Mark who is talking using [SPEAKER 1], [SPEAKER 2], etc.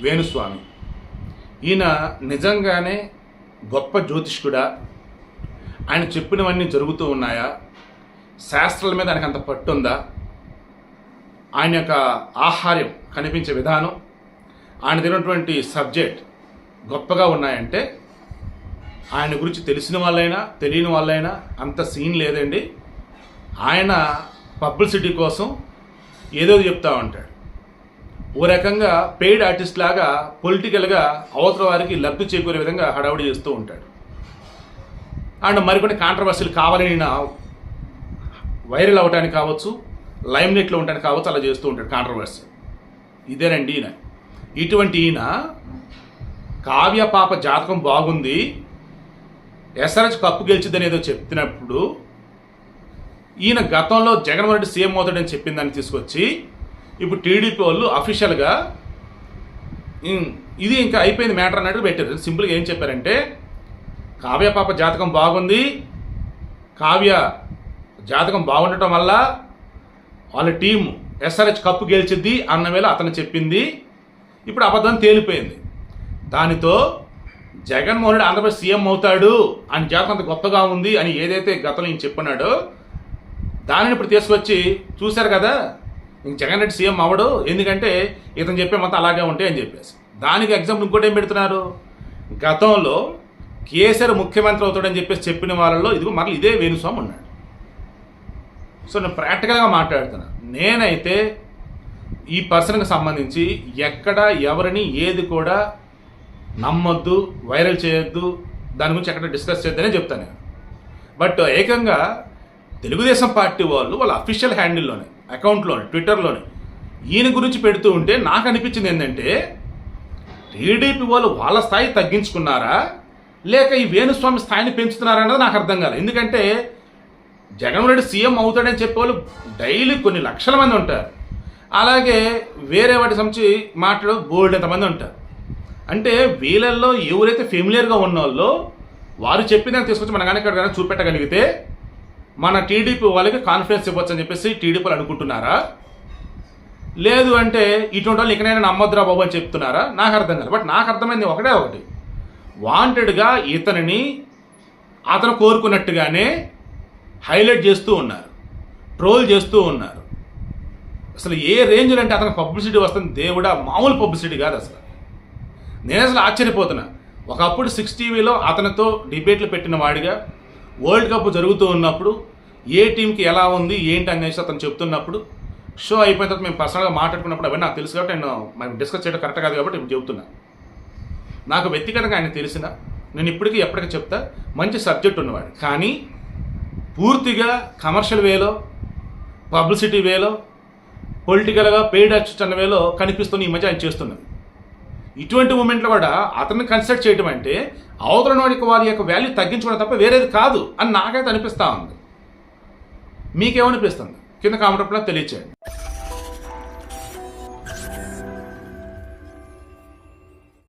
[SPEAKER 1] వేణుస్వామి. ఈయన నిజంగానే గొప్ప జ్యోతిష్కుడా? ఆయన చెప్పినవన్నీ జరుగుతూ ఉన్నాయా? శాస్త్రాల మీద ఆయనకు అంత పట్టు ఉందా ఆయన యొక్క ఆహార్యం కనిపించే విధానం ఆయన తినటువంటి సబ్జెక్ట్ గొప్పగా ఉన్నాయంటే ఆయన గురించి తెలిసిన వాళ్ళైనా తెలియని వాళ్ళైనా అంత సీన్ లేదండి. ఆయన పబ్లిసిటీ కోసం ఏదో చెప్తా ఉంటాడు. ఓ రకంగా పెయిడ్ ఆర్టిస్ట్ లాగా పొలిటికల్గా అవతల వారికి లబ్ధి చేకూరే విధంగా హడావుడి చేస్తూ ఉంటాడు. అండ్ మరికొన్ని కాంట్రవర్సీలు కావాలని నా వైరల్ అవడానికి కావచ్చు లైమ్ నెట్లో ఉండడానికి కావచ్చు అలా చేస్తూ ఉంటాడు కాంట్రవర్సీ ఇదేనండి ఈయన. ఇటువంటి ఈయన కావ్య పాప జాతకం బాగుంది ఎస్ఆర్హెచ్ కప్పు గెలిచిదనేదో చెప్తున్నప్పుడు ఈయన గతంలో జగన్మోహన్ రెడ్డి సీఎం అవుతాడని చెప్పిందని తీసుకొచ్చి ఇప్పుడు టీడీపీ వాళ్ళు అఫీషియల్గా ఇది ఇంకా అయిపోయింది మ్యాటర్ అన్నట్టు పెట్టారు. సింపుల్గా ఏం చెప్పారంటే కావ్య పాప జాతకం బాగుంది. కావ్య జాతకం బాగుండటం వల్ల వాళ్ళ టీం ఎస్ఆర్హెచ్ కప్పు గెలిచిద్ది అన్న వేళ అతను చెప్పింది. ఇప్పుడు అబద్ధం తేలిపోయింది. దానితో జగన్మోహన్ రెడ్డి ఆంధ్రప్రదేశ్ సీఎం అవుతాడు అని జాతకం అంత గొప్పగా ఉంది అని ఏదైతే గతంలో ఈయన చెప్పన్నాడో దానిని ఇప్పుడు తీసుకొచ్చి చూశారు కదా ఇంక జగన్ రెడ్డి సీఎం అవ్వడు ఎందుకంటే ఇతను చెప్పే మొత్తం అలాగే ఉంటాయి అని చెప్పేసి. దానికి ఎగ్జాంపుల్ ఇంకోటి ఏం పెడుతున్నారు? గతంలో కేసీఆర్ ముఖ్యమంత్రి అవుతాడని చెప్పేసి చెప్పిన వాళ్ళలో ఇదిగో మళ్ళీ ఇదే వేణుస్వామి ఉన్నాడు. సో నేను ప్రాక్టికల్గా మాట్లాడుతున్నా. నేనైతే ఈ పర్సన్కి సంబంధించి ఎక్కడ ఎవరిని ఏది కూడా నమ్మొద్దు వైరల్ చేయొద్దు దాని గురించి ఎక్కడ డిస్కస్ చేయొద్దనే చెప్తాను నేను. బట్ ఏకంగా తెలుగుదేశం పార్టీ వాళ్ళు వాళ్ళ అఫీషియల్ హ్యాండిల్లోనే అకౌంట్లోనే ట్విట్టర్లోనే ఈయన గురించి పెడుతూ ఉంటే నాకు అనిపించింది ఏంటంటే టీడీపీ వాళ్ళు వాళ్ళ స్థాయి తగ్గించుకున్నారా? లేక ఈ వేణుస్వామి స్థాయిని పెంచుతున్నారన్నది నాకు అర్థం కాలేదు. ఎందుకంటే జగన్మోహన్ రెడ్డి సీఎం అవుతాడని చెప్పేవాళ్ళు డైలీ కొన్ని లక్షల మంది ఉంటారు. అలాగే వేరే వాటి సంబంధించి మాట్లాడే బోల్డ్ ఎంతమంది ఉంటారు. అంటే వీళ్ళల్లో ఎవరైతే ఫెమిలియర్గా ఉన్న వాళ్ళు వారు చెప్పిన తీసుకొచ్చి మన కానీ ఇక్కడ చూపెట్టగలిగితే మన టీడీపీ వాళ్ళకి కాన్ఫిడెన్స్ ఇవ్వచ్చు అని చెప్పేసి టీడీపీ అనుకుంటున్నారా? లేదు అంటే ఇటువంటి వాళ్ళు ఇకనైనా నమ్మద్దురా బాబు అని చెప్తున్నారా? నాకు అర్థం కాదు. బట్ నాకు అర్థమైంది ఒకటే ఒకటి. వాంటెడ్గా ఇతనిని అతను కోరుకున్నట్టుగానే హైలైట్ చేస్తూ ఉన్నారు. ట్రోల్ చేస్తూ ఉన్నారు. అసలు ఏ రేంజ్లో అంటే అతనికి పబ్లిసిటీ వస్తుంది? దేవుడా మామూలు పబ్లిసిటీ కాదు అసలు. నేను అసలు ఆశ్చర్యపోతున్నా. ఒకప్పుడు సిక్స్ టీవీలో అతనితో డిబేట్లు పెట్టిన వాడిగా వరల్డ్ కప్ జరుగుతూ ఉన్నప్పుడు ఏ టీంకి ఎలా ఉంది ఏంటి అనేసి అతను చెప్తున్నప్పుడు షో అయిపోయిన తర్వాత మేము పర్సనల్గా మాట్లాడుకున్నప్పుడు అవన్నీ నాకు తెలుసు కాబట్టి నేను మేము డిస్కస్ చేయడం కరెక్ట్ కాదు కాబట్టి ఇప్పుడు చెబుతున్నా. నాకు వ్యక్తిగతంగా ఆయన తెలిసిన నేను ఇప్పటికీ ఎప్పటికీ చెప్తా మంచి సబ్జెక్ట్ ఉన్నవాడు. కానీ పూర్తిగా కమర్షియల్ వేలో పబ్లిసిటీ వేలో పొలిటికల్గా పెయిడ్ అసిస్ట్ అన్న వేలో కనిపిస్తున్న ఈ మధ్య ఆయన చేస్తున్నది. ఇటువంటి మూమెంట్లో కూడా అతన్ని కన్సిడర్ చేయడం అంటే అవతల వాడికి వారి యొక్క వాల్యూ తగ్గించుకోవడం తప్ప వేరేది కాదు అని నాకైతే అనిపిస్తూ ఉంది. మీకేమనిపిస్తుంది? కింద కామెంట్ తెలియచేయండి.